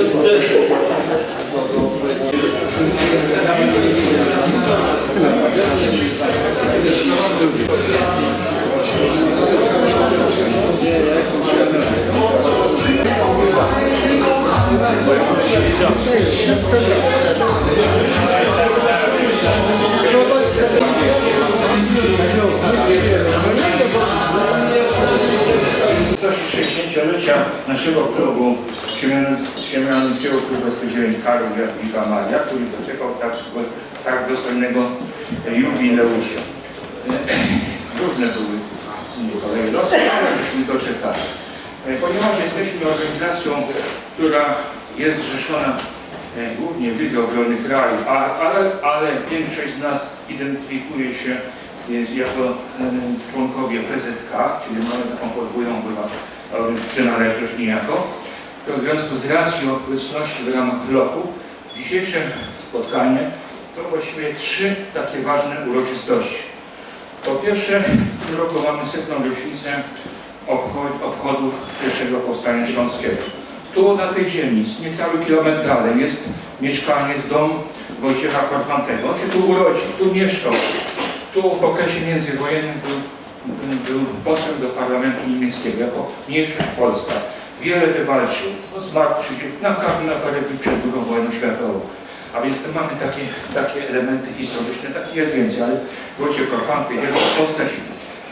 Obrigado. SP9 Karol Jadwiga Maria, który doczekał tak, tak dostojnego jubileusza. Różne były kolei losy, ale żeśmy doczekali. E, Ponieważ jesteśmy organizacją, która jest zrzeszona e, głównie w Lidze Obrony Kraju, ale, ale większość z nas identyfikuje się e, jako e, członkowie PZK, czyli mamy taką podwójną chyba przynależność niejako, to w związku z racją obecności w ramach bloku dzisiejsze spotkanie to właściwie trzy takie ważne uroczystości. Po pierwsze, w tym roku mamy setną rocznicę obchod- obchodów pierwszego powstania śląskiego. Tu na tej ziemi, niecały kilometr dalej, jest mieszkaniec, dom Wojciecha Korfantego. On się tu urodził, tu mieszkał. Tu w okresie międzywojennym był, był posłem do parlamentu niemieckiego, jako mniejszość polska. Wiele wywalczył. No, w 30, na, kar- na parę dni przed II wojną światową. A więc mamy takie, takie elementy historyczne, takich jest więcej, ale Wojciech Korfanty, jego postać,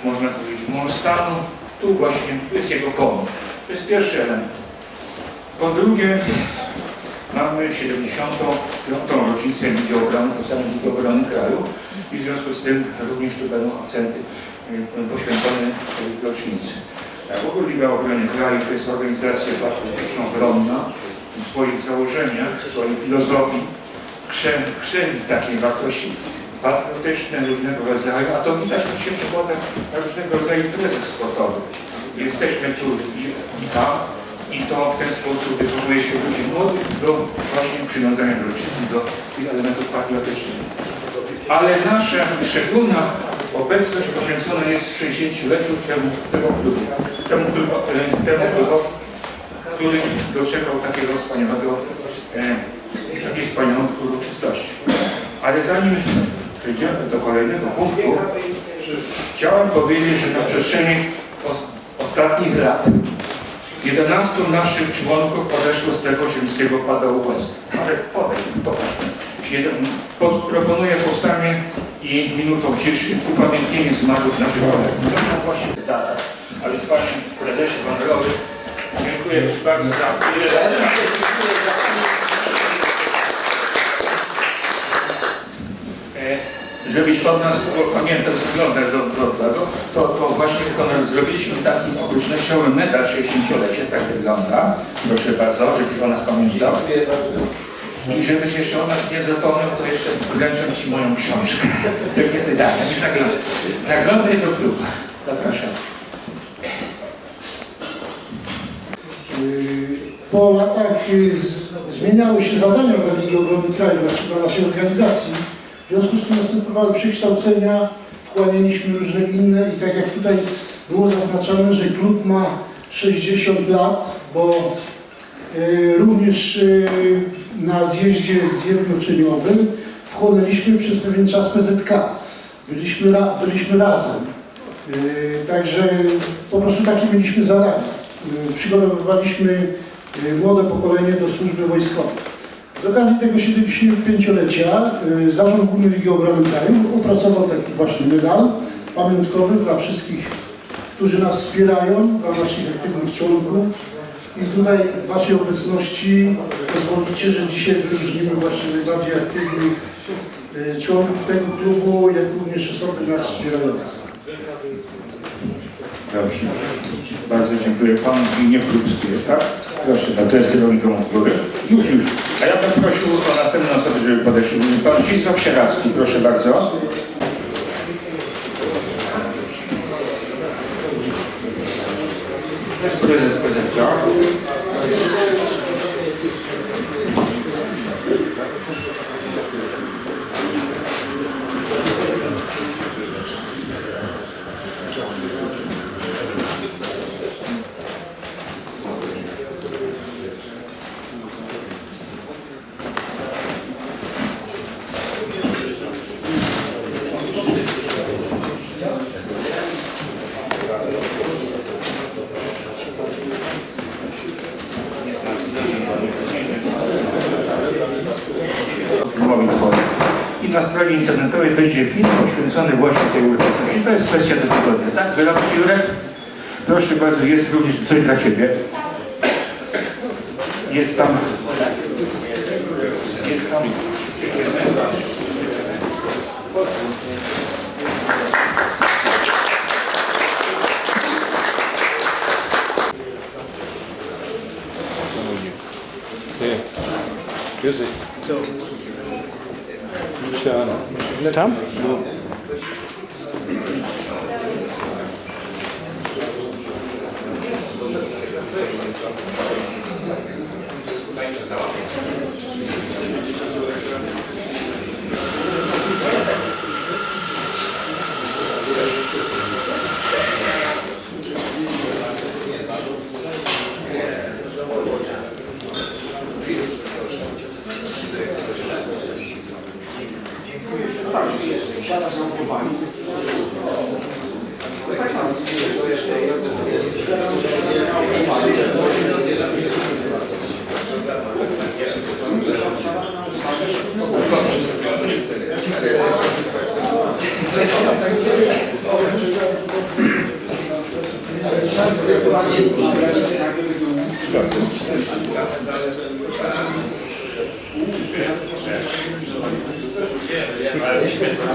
można powiedzieć, mąż stanu, tu właśnie, tu jest jego pomnik. To jest pierwszy element. Po drugie, mamy 75. rocznicę Ligi Obrony, powstania Ligi Obrony Kraju i w związku z tym również tu będą akcenty e, poświęcone tej rocznicy. A W ogóle Obrony Kraju to jest organizacja patriotyczno-wronna w swoich założeniach, w swojej filozofii krzemi takiej wartości patriotyczne różnego rodzaju, a to widać się przykładem na różnego rodzaju imprezach sportowych. Jesteśmy tu i, i tam i to w ten sposób wychowuje się ludzi młodych do właśnie przywiązania do ojczyzny, do tych elementów patriotycznych. Ale nasza szczególna obecność poświęcona jest 60-leciu temu, temu klubu, temu, klubu, e, temu klubowi, który doczekał takiego wspaniałego, e, takiej wspaniałej uroczystości. Ale zanim przejdziemy do kolejnego punktu, chciałem powiedzieć, że na przestrzeni os ostatnich lat 11 naszych członków odeszło z tego ziemskiego pada łez. Ale podejdź, pokaż. Jeden- po- Proponuję powstanie i minutą ciszy upamiętnienie zmarłych naszych kolegów. To są właśnie data. Ale Panie Prezesie Honorowy, dziękuję Ci bardzo za ile E, żebyś od nas pamiętał, zaglądać do, do to, to właśnie zrobiliśmy taki okolicznościowy medal 60-lecia, tak wygląda. Proszę bardzo, żebyś o nas pamiętał. I żebyś jeszcze o nas nie zapomniał, to jeszcze wręczam Ci moją książkę. Jakie wydania, nie zaglądaj. Zaglądaj do klubu. Zapraszam. Po latach y, zmieniały się zadania Ligi Obrony Kraju, dla naszej organizacji. W związku z tym następowały przekształcenia, wchłanialiśmy różne inne i tak jak tutaj było zaznaczone, że klub ma 60 lat, bo y, również y, na zjeździe zjednoczeniowym wchłonęliśmy przez pewien czas PZK. Byliśmy, ra, byliśmy razem. Y, Także po prostu takie mieliśmy zadania. Y, Przygotowywaliśmy młode pokolenie do służby wojskowej. Z okazji tego 75-lecia y, Zarząd Główny Ligi Obrony Kraju opracował taki właśnie medal pamiątkowy dla wszystkich, którzy nas wspierają, dla naszych aktywnych członków. I tutaj w Waszej obecności pozwolicie, że dzisiaj wyróżnimy właśnie najbardziej aktywnych y, członków tego klubu, jak również osoby nas wspierające. Dobrze. Bardzo dziękuję. Pan Zbigniew Krupski jest, tak? Proszę, to jest kierownikiem kultury. Już, już. A ja bym prosił o następną osobę, żeby podeszł. Pan Zdzisław Sieracki, proszę bardzo. To jest prezes PZK. filmowi tworzy. I na stronie internetowej będzie film poświęcony właśnie tej uroczystości. To jest kwestia do tygodnia, tak? Wyrobisz Jurek? Proszę bardzo, jest również coś dla Ciebie. Jest tam. Jest tam. Tam? pani. Tak samo, to jeszcze Ale sam sobie pamiętam. Ale świetna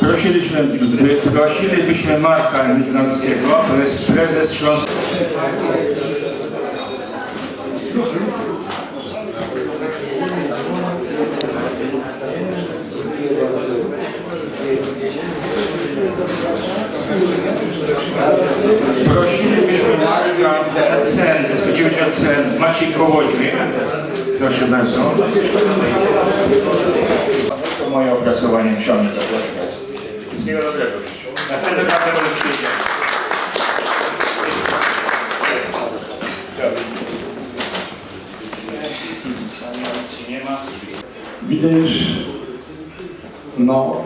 Prosiliśmy, by- prosilibyśmy Marka Miznalskiego, to jest prezes Śląskiej. Prosilibyśmy Marka Cen, bezpośrednio Cen, Maciej Kołodziej. Proszę bardzo. To moje opracowanie książka, proszę bardzo. Wszystkiego dobrego. Następnym razem może przyjdzie. Widzisz, no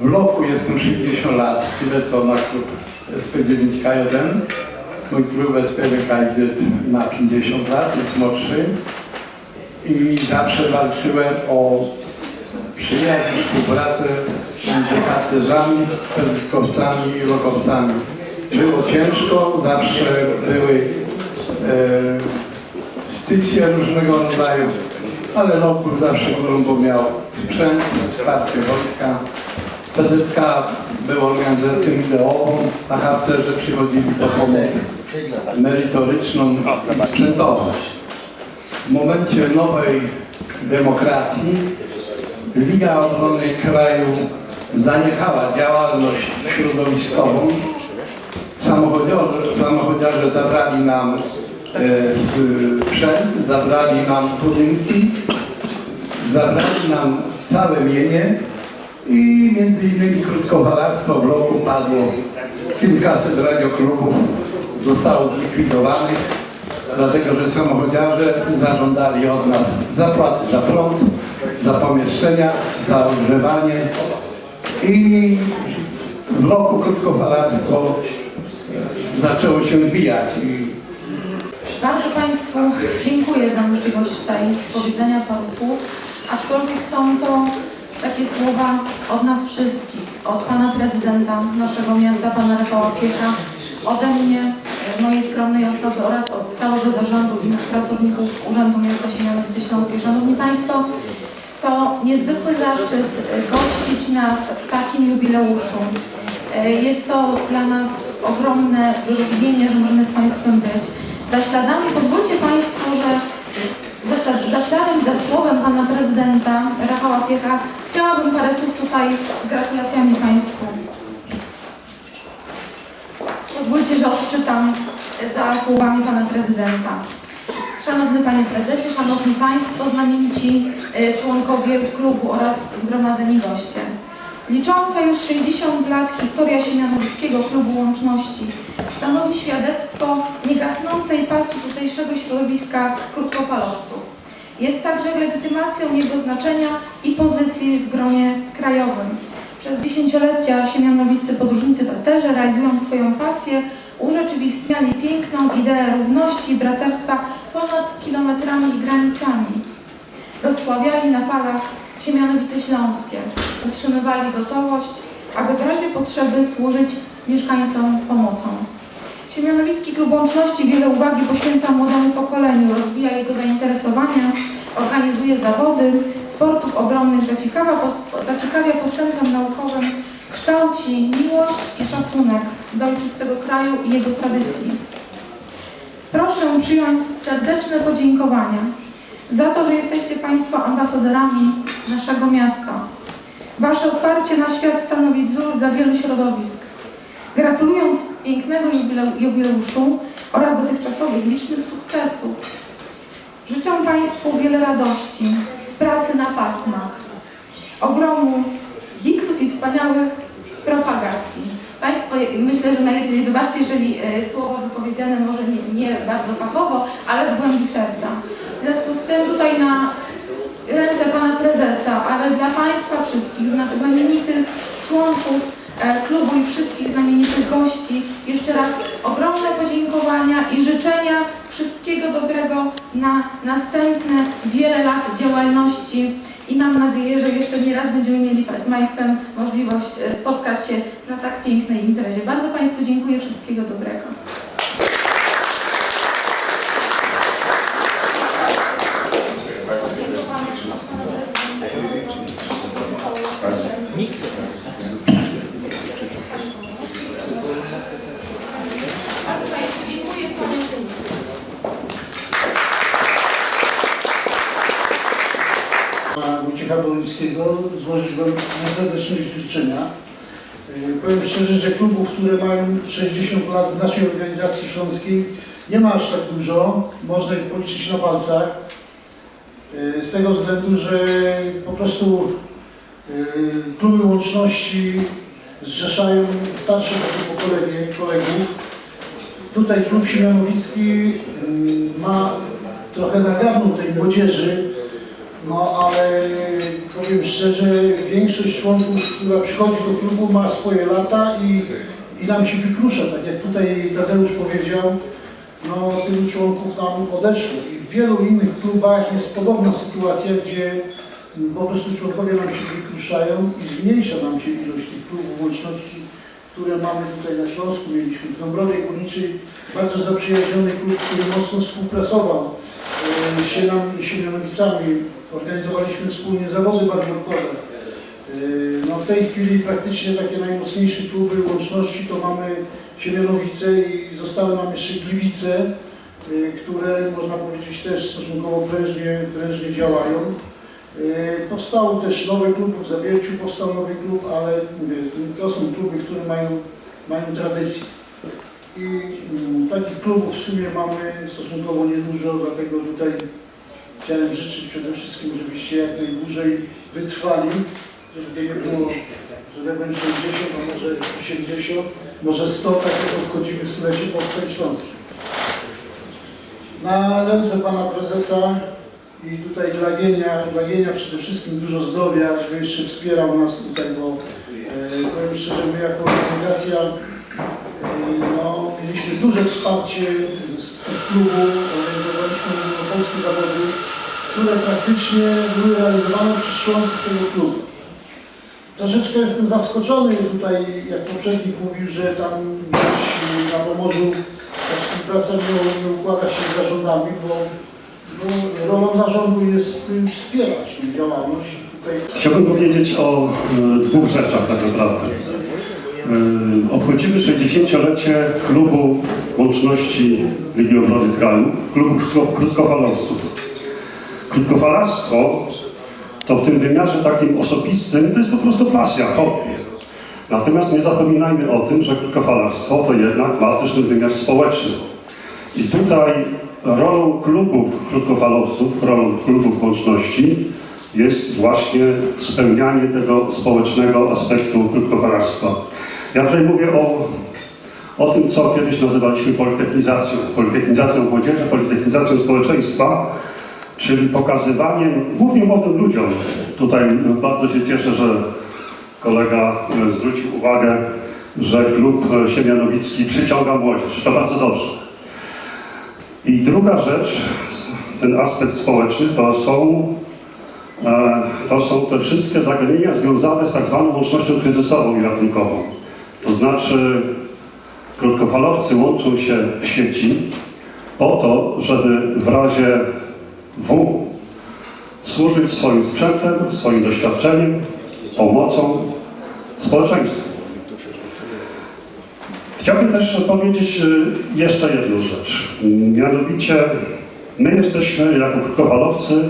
w roku jestem 60 lat, tyle co na klub SP9K1. Mój klub SPWK jest na 50 lat, jest młodszy. I zawsze walczyłem o przyjaźń, współpracę między harcerzami, peryskowcami i lokowcami. Było ciężko, zawsze były e, styczne różnego rodzaju, ale Lopur zawsze górą, bo miał sprzęt, wsparcie wojska. PZK był organizacją ideową, a harcerze przychodzili po pomoc merytoryczną i sprzętową. W momencie nowej demokracji Liga Obrony Kraju zaniechała działalność środowiskową. Samochodziarze, samochodziarze zabrali nam e, sprzęt, zabrali nam budynki, zabrali nam całe mienie i między innymi krótkowalarstwo w roku padło kilkaset radioklubów zostało zlikwidowanych dlatego że samochodziarze zażądali od nas zapłaty za prąd, za pomieszczenia, za ogrzewanie i w roku krótkofalarstwo zaczęło się zwijać Bardzo Państwu dziękuję za możliwość tutaj powiedzenia paru słów, aczkolwiek są to takie słowa od nas wszystkich, od Pana Prezydenta naszego miasta, Pana Rafała Piecha, ode mnie, e, mojej skromnej osoby oraz od całego zarządu i pracowników Urzędu Miasta Siemianowice Śląskie. Szanowni Państwo, to niezwykły zaszczyt e, gościć na takim jubileuszu. E, Jest to dla nas ogromne wyróżnienie, że możemy z Państwem być. Za śladami, pozwólcie Państwo, że za, ślad, za śladem, za słowem Pana Prezydenta Rafała Piecha chciałabym parę słów tutaj z gratulacjami Państwu. Pozwólcie, że odczytam za słowami Pana Prezydenta. Szanowny Panie Prezesie, Szanowni Państwo, znamienici y, członkowie klubu oraz zgromadzeni goście. Licząca już 60 lat historia Siemianowskiego Klubu Łączności stanowi świadectwo niegasnącej pasji tutejszego środowiska krótkofalowców. Jest także legitymacją jego znaczenia i pozycji w gronie krajowym. Przez dziesięciolecia Siemianowicy podróżnicy w eterze realizując swoją pasję urzeczywistniali piękną ideę równości i braterstwa ponad kilometrami i granicami. Rozsławiali na falach Siemianowice Śląskie utrzymywali gotowość, aby w razie potrzeby służyć mieszkańcom pomocą. Siemianowicki Klub Łączności wiele uwagi poświęca młodemu pokoleniu, rozwija jego zainteresowania, organizuje zawody, sportów obronnych, zaciekawia, pos- zaciekawia postępem naukowym, kształci miłość i szacunek do ojczystego kraju i jego tradycji. Proszę przyjąć serdeczne podziękowania za to, że jesteście Państwo ambasadorami naszego miasta. Wasze otwarcie na świat stanowi wzór dla wielu środowisk. Gratulując pięknego jubile- jubileuszu oraz dotychczasowych licznych sukcesów, życzę Państwu wiele radości z pracy na pasmach, ogromu gigsów i wspaniałych propagacji. Państwo, myślę, że najlepiej wybaczcie, jeżeli e, słowo wypowiedziane może nie, nie bardzo fachowo, ale z głębi serca. W związku z tym tutaj na ręce Pana Prezesa, ale dla Państwa wszystkich, zna- znamienitych członków klubu i wszystkich znamienitych gości, jeszcze raz ogromne podziękowania i życzenia wszystkiego dobrego na następne wiele lat działalności i mam nadzieję, że jeszcze nie raz będziemy mieli z Państwem możliwość e, spotkać się na tak pięknej imprezie. Bardzo Państwu dziękuję, wszystkiego dobrego. Bardzo Państwu dziękuję, kłaniam się nisko. Pana Wojciecha Borońskiego złożyć Wam najserdeczniejsze życzenia. Yy, Powiem szczerze, że klubów, które mają 60 lat w naszej organizacji śląskiej nie ma aż tak dużo, można ich policzyć na palcach. Yy, Z tego względu, że po prostu yy, kluby łączności zrzeszają starsze takie pokolenie kolegów. Tutaj klub Siemianowicki yy, ma trochę nagarną tej młodzieży, no ale powiem szczerze, większość członków, która przychodzi do klubu ma swoje lata i, i nam się wykrusza, tak jak tutaj Tadeusz powiedział, no tylu członków nam odeszło i w wielu innych klubach jest podobna sytuacja, gdzie po prostu członkowie nam się wykruszają i zmniejsza nam się ilość tych klubów łączności, które mamy tutaj na Śląsku. Mieliśmy w Dąbrowie Górniczej bardzo zaprzyjaźniony klub, który mocno współpracował e, z Siemianowicami. Organizowaliśmy wspólnie zawody barborkowe. E, No w tej chwili praktycznie takie najmocniejsze kluby łączności to mamy Siemianowice i zostały nam jeszcze Gliwice, e, które można powiedzieć też stosunkowo prężnie, prężnie działają. E, Powstały też nowe kluby, w Zawierciu powstał nowy klub, ale to są kluby, które mają, mają tradycję. I mm, takich klubów w sumie mamy stosunkowo niedużo, dlatego tutaj chciałem życzyć przede wszystkim, żebyście jak najdłużej wytrwali, żeby nie było, że tak będzie 60, a może 80, może 100, tak jak obchodzimy stulecie powstań śląskich. Na ręce Pana Prezesa i tutaj dla Gienia, dla Gienia przede wszystkim dużo zdrowia, żeby jeszcze wspierał nas tutaj, bo e, powiem szczerze, my jako organizacja e, no, mieliśmy duże wsparcie z klubu, organizowaliśmy polskie zawody, które praktycznie były realizowane przez członków tego klubu. Troszeczkę jestem zaskoczony tutaj, jak poprzednik mówił, że tam gdzieś na Pomorzu ta współpraca nie, nie układa się z zarządami, bo no, rolą zarządu jest y, wspierać tę działalność. Tutaj Chciałbym powiedzieć o e, dwóch rzeczach tak naprawdę. E, Obchodzimy 60-lecie klubu łączności Ligi Obrony Krajów, klubu krótko- krótkofalowców. Krótkofalarstwo to w tym wymiarze takim osobistym to jest po prostu pasja, hobby. Natomiast nie zapominajmy o tym, że krótkofalarstwo to jednak ma też ten wymiar społeczny. I tutaj rolą klubów krótkofalowców, rolą klubów łączności jest właśnie spełnianie tego społecznego aspektu krótkofalarstwa. Ja tutaj mówię o, o tym, co kiedyś nazywaliśmy politechnizacją. Politechnizacją młodzieży, politechnizacją społeczeństwa, czyli pokazywaniem głównie młodym ludziom. Tutaj bardzo się cieszę, że kolega zwrócił uwagę, że klub Siemianowicki przyciąga młodzież. To bardzo dobrze. I druga rzecz, ten aspekt społeczny, to są e, to są te wszystkie zagadnienia związane z tak zwaną łącznością kryzysową i ratunkową. To znaczy krótkofalowcy łączą się w sieci po to, żeby w razie W służyć swoim sprzętem, swoim doświadczeniem, pomocą społeczeństwu. Chciałbym też powiedzieć y, jeszcze jedną rzecz. Mianowicie my jesteśmy jako krótkofalowcy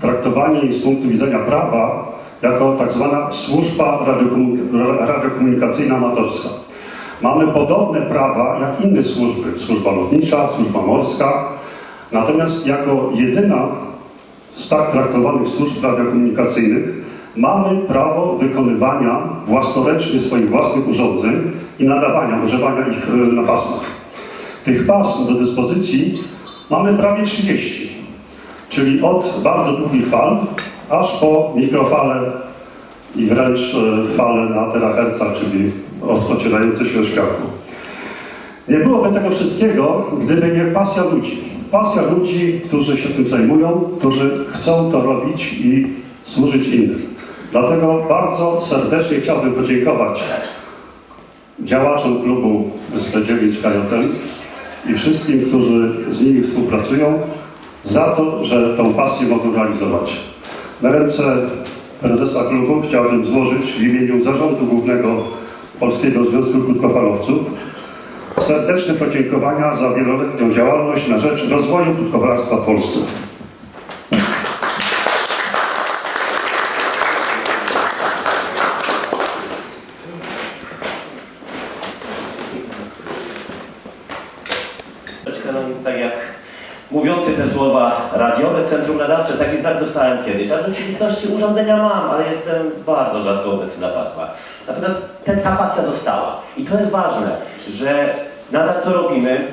traktowani z punktu widzenia prawa jako tak zwana służba radiokomu- radiokomunikacyjna amatorska. Mamy podobne prawa jak inne służby, służba lotnicza, służba morska, natomiast jako jedyna z tak traktowanych służb radiokomunikacyjnych mamy prawo wykonywania własnoręcznie swoich własnych urządzeń i nadawania, używania ich e, na pasmach. Tych pasm do dyspozycji mamy prawie 30, czyli od bardzo długich fal, aż po mikrofale i wręcz e, fale na teraherca, czyli ocierające się o światło. Nie byłoby tego wszystkiego, gdyby nie pasja ludzi. Pasja ludzi, którzy się tym zajmują, którzy chcą to robić i służyć innym. Dlatego bardzo serdecznie chciałbym podziękować działaczom klubu SP9 KJM i wszystkim, którzy z nimi współpracują, za to, że tą pasję mogą realizować. Na ręce prezesa klubu chciałbym złożyć w imieniu Zarządu Głównego Polskiego Związku Krótkofalowców serdeczne podziękowania za wieloletnią działalność na rzecz rozwoju krótkofalarstwa w Polsce. Troszeczkę, no, tak jak mówiący te słowa radiowe centrum nadawcze, taki znak dostałem kiedyś, a w rzeczywistości urządzenia mam, ale jestem bardzo rzadko obecny na pasmach. Natomiast te, ta pasja została i to jest ważne, że nadal to robimy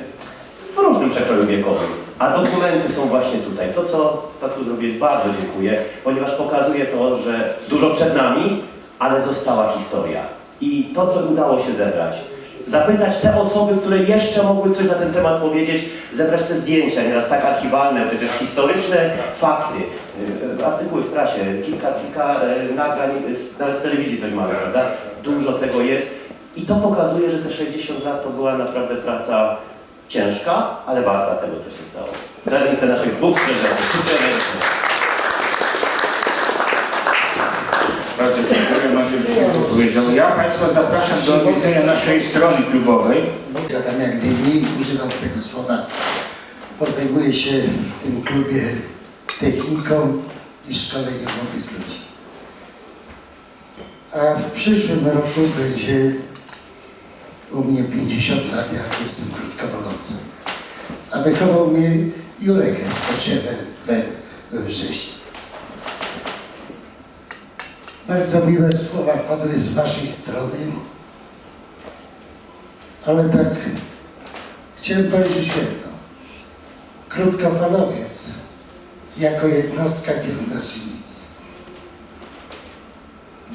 w różnym przekroju wiekowym, a dokumenty są właśnie tutaj. To, co Tatku zrobiłeś, bardzo dziękuję, ponieważ pokazuje to, że dużo przed nami, ale została historia. I to, co udało się zebrać, zapytać te osoby, które jeszcze mogły coś na ten temat powiedzieć, zebrać te zdjęcia, nieraz tak archiwalne, przecież historyczne fakty, y, artykuły w prasie, kilka, kilka y, nagrań, nawet z telewizji coś mamy, prawda? Dużo tego jest i to pokazuje, że te 60 lat to była naprawdę praca ciężka, ale warta tego, co się stało. Na ręce naszych dwóch prezesów. Dziękuję bardzo. Bardzo Maciej powiedział. Ja Państwa zapraszam do odwiedzenia naszej strony klubowej. Ja tam jak najmniej używam tego słowa, bo zajmuję się w tym klubie techniką i szkoleniem młodych ludzi. A w przyszłym roku będzie u mnie 50 lat, jak jestem krótkowolącym. A wychował mnie Jurek z potrzebem we, we wrześniu. Bardzo miłe słowa padły z Waszej strony, ale tak chciałem powiedzieć jedno. Krótkofalowiec jako jednostka nie znaczy nic.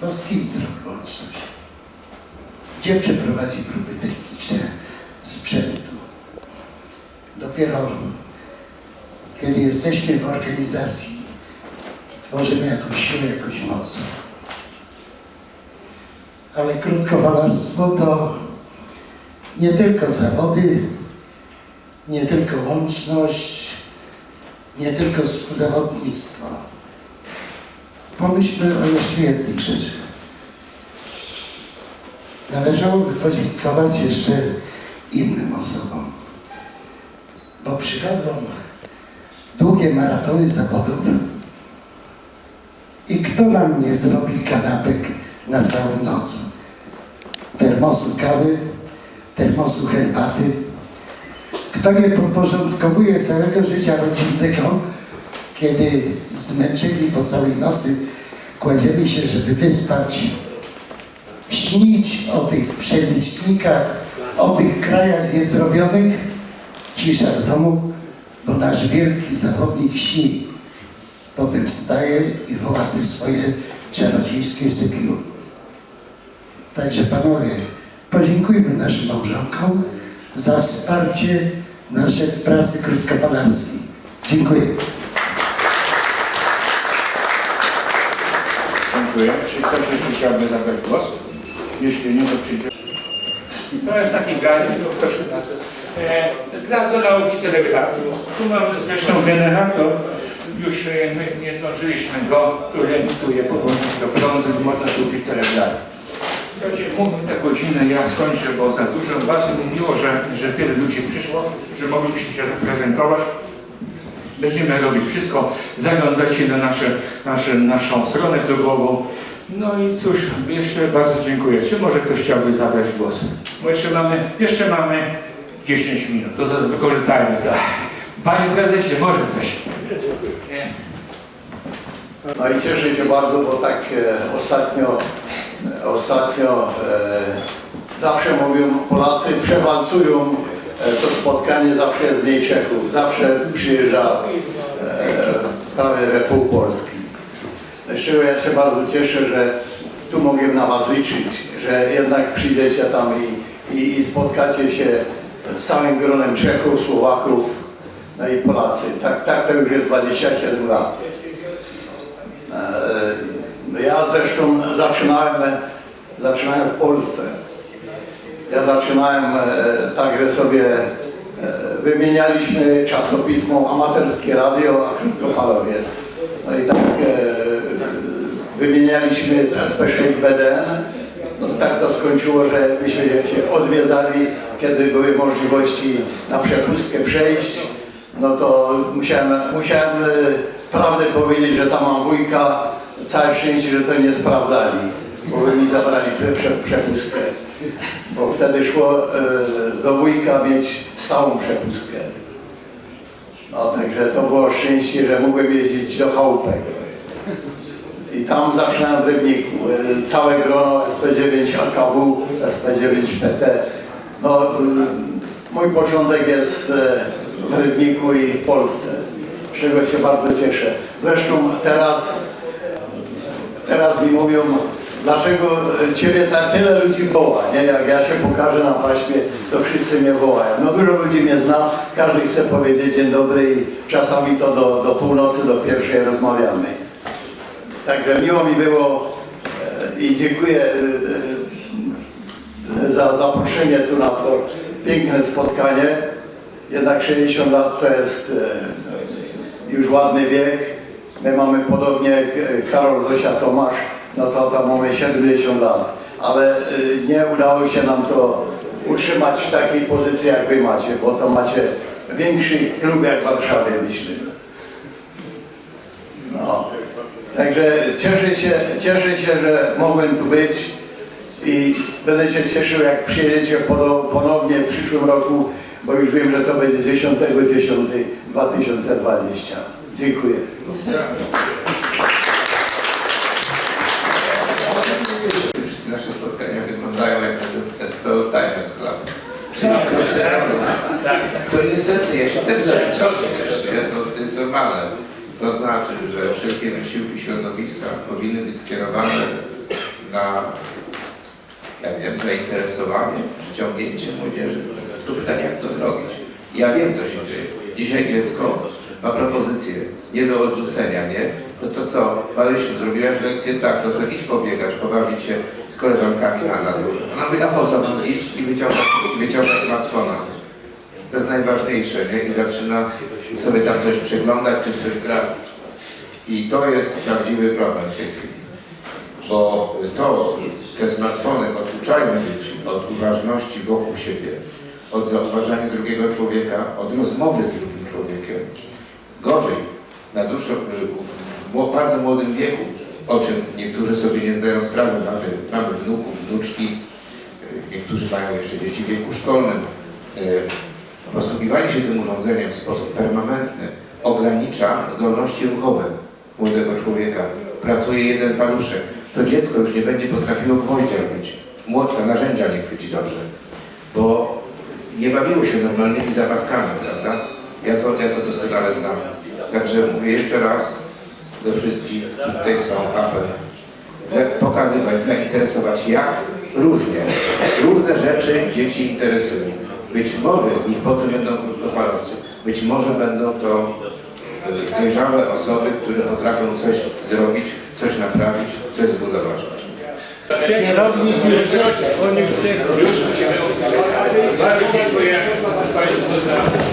Bo z kim zrobi łączność? Gdzie przeprowadzi próby techniczne sprzętu? Dopiero kiedy jesteśmy w organizacji, tworzymy jakąś siłę, jakąś moc. Ale krótkofalarstwo to nie tylko zawody, nie tylko łączność, nie tylko współzawodnictwo. Pomyślmy o jednej rzeczy. Należałoby podziękować jeszcze innym osobom, bo przychodzą długie maratony zawodów i kto nam nie zrobi kanapek na całą noc? Termosu kawy, termosu herbaty. Kto nie podporządkowuje całego życia rodzinnego, kiedy zmęczeni po całej nocy kładziemy się, żeby wyspać, śnić o tych przemyślnikach, o tych krajach niezrobionych, cisza w domu, bo nasz wielki zawodnik śni. Potem wstaje i woła te swoje czarodziejskie sypiu. Także panowie, podziękujmy naszym małżonkom za wsparcie nasze w pracy krótkopalarskiej. Dziękuję. dziękuję. Czy ktoś jeszcze chciałby zabrać głos? Jeśli nie, to przyjdzie. To jest taki gadżet, proszę nas. E, dla do nauki telegrafii. Tu mamy zresztą generator. Już e, my nie zdążyliśmy go, który emituje podłączyć do prądu i można się uczyć telegrafii. Słuchajcie, mógłbym tę godzinę, ja skończę, bo za dużo. Bardzo mi miło, że, że tyle ludzi przyszło, że mogliśmy się zaprezentować. Będziemy robić wszystko. Zaglądajcie na nasze, nasze, naszą stronę blogową. No i cóż, jeszcze bardzo dziękuję. Czy może ktoś chciałby zabrać głos? Bo jeszcze mamy, jeszcze mamy 10 minut, to wykorzystajmy to. Panie prezesie, może coś. No i cieszę się bardzo, bo tak e, ostatnio, ostatnio e, zawsze mówią, Polacy przewalcują e, to spotkanie, zawsze jest mniej Czechów, zawsze przyjeżdża e, prawie pół Polski. Dlaczego ja się bardzo cieszę, że tu mogę na Was liczyć, że jednak przyjdziecie tam i, i, i spotkacie się z całym gronem Czechów, Słowaków, no i Polacy. Tak, tak to już jest 27 lat. E, Ja zresztą zaczynałem, zaczynałem w Polsce. Ja zaczynałem e, tak, że sobie e, wymienialiśmy czasopismo Amaterskie Radio, a Krótkofalowiec. No i tak e, wymienialiśmy z SP6 BDN. No tak to skończyło, że myśmy się odwiedzali, kiedy były możliwości na przepustkę przejść. No to musiałem, musiałem prawdę powiedzieć, że tam mam wujka, całe szczęście, że to nie sprawdzali, bo by mi zabrali prze, prze, przepustkę. Bo wtedy szło e, do wujka mieć stałą przepustkę. No także to było szczęście, że mogłem jeździć do chałupek. I tam zaczynałem w Rybniku. E, Całe grono SP9 AKW, SP9 PT. No, y, mój początek jest e, w Rybniku i w Polsce, z czego się bardzo cieszę. Zresztą teraz, teraz mi mówią, dlaczego Ciebie tak tyle ludzi woła, nie? Jak ja się pokażę na paśmie, to wszyscy mnie wołają. No dużo ludzi mnie zna, każdy chce powiedzieć dzień dobry i czasami to do, do północy, do pierwszej rozmawiamy. Także miło mi było e, i dziękuję e, e, za zaproszenie tu na to piękne spotkanie. Jednak 60 lat to jest e, już ładny wiek. My mamy podobnie jak e, Karol, Zosia, Tomasz, no to tam mamy 70 lat. Ale e, nie udało się nam to utrzymać w takiej pozycji jak wy macie, bo to macie większy klub jak w Warszawie, myślę. No. Także cieszę się, cieszę się, że mogłem tu być i będę się cieszył, jak przyjedziecie pono- ponownie w przyszłym roku, bo już wiem, że to będzie 10.10.2020. Dziękuję. Wszystkie nasze spotkania wyglądają jak SPO Tigers Club. Czyli profesjonalów. To niestety, ja się też zaliczam przecież, nie? To, to jest normalne. To znaczy, że wszelkie wysiłki środowiska powinny być skierowane na, ja wiem, zainteresowanie, przyciągnięcie młodzieży. Tu pytanie, jak to zrobić. Ja wiem, co się dzieje. Dzisiaj dziecko ma propozycję nie do odrzucenia, nie? No to co, Marysiu, zrobiłaś lekcję? Tak, no to idź pobiegać, pobawić się z koleżankami na, dół. Ona mówi, a po co mam iść? I wyciąga, wyciąga smartfona. To jest najważniejsze, nie? I zaczyna sobie tam coś przeglądać, czy coś grać. I to jest prawdziwy problem w tej chwili. Bo to, te smartfony oduczają dzieci od uważności wokół siebie, od zauważania drugiego człowieka, od rozmowy z drugim człowiekiem. Gorzej, na dłuższą, w, w bardzo młodym wieku, o czym niektórzy sobie nie zdają sprawy, mamy, mamy wnuków, wnuczki, niektórzy mają jeszcze dzieci w wieku szkolnym. E, Posługiwanie się tym urządzeniem w sposób permanentny ogranicza zdolności ruchowe młodego człowieka. Pracuje jeden paluszek. To dziecko już nie będzie potrafiło gwoździa robić. Młotka, narzędzia nie chwyci dobrze. Bo nie bawiło się normalnymi zabawkami, prawda? Ja to, ja to doskonale znam. Także mówię jeszcze raz do wszystkich, którzy tutaj są, apel. Pokazywać, zainteresować, jak różnie, różne rzeczy dzieci interesują. Być może z nich potem będą krótkofalowcy, być może będą to y, dojrzałe osoby, które potrafią coś zrobić, coś naprawić, coś zbudować. Kierownik już czeka, oni w tego. Już Bardzo dziękuję Państwu za...